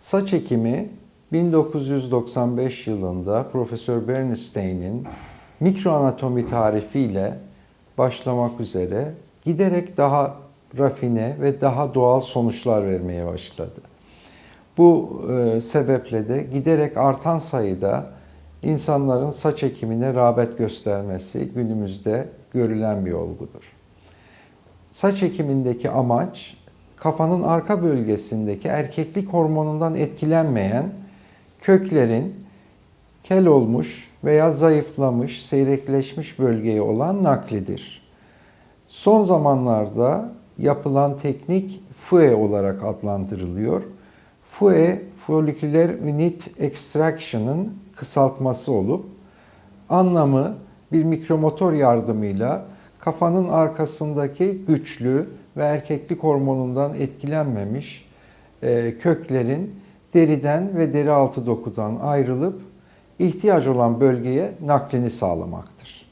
Saç ekimi 1995 yılında Profesör Bernstein'in mikroanatomi tarifiyle başlamak üzere giderek daha rafine ve daha doğal sonuçlar vermeye başladı. Bu e, sebeple de giderek artan sayıda insanların saç ekimine rağbet göstermesi günümüzde görülen bir olgudur. Saç ekimindeki amaç kafanın arka bölgesindeki erkeklik hormonundan etkilenmeyen köklerin kel olmuş veya zayıflamış, seyrekleşmiş bölgeye olan naklidir. Son zamanlarda yapılan teknik FUE olarak adlandırılıyor. FUE, Follicular Unit Extraction'ın kısaltması olup anlamı bir mikromotor yardımıyla kafanın arkasındaki güçlü ve erkeklik hormonundan etkilenmemiş e, köklerin deriden ve deri altı dokudan ayrılıp ihtiyaç olan bölgeye naklini sağlamaktır.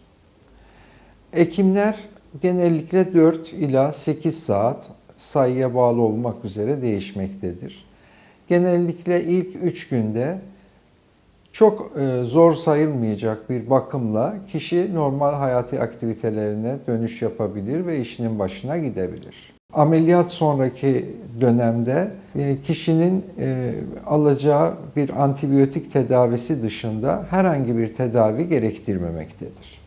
Ekimler genellikle 4 ila 8 saat sayıya bağlı olmak üzere değişmektedir. Genellikle ilk 3 günde çok e, zor sayılmayacak bir bakımla kişi normal hayati aktivitelerine dönüş yapabilir ve işinin başına gidebilir. Ameliyat sonraki dönemde e, kişinin e, alacağı bir antibiyotik tedavisi dışında herhangi bir tedavi gerektirmemektedir.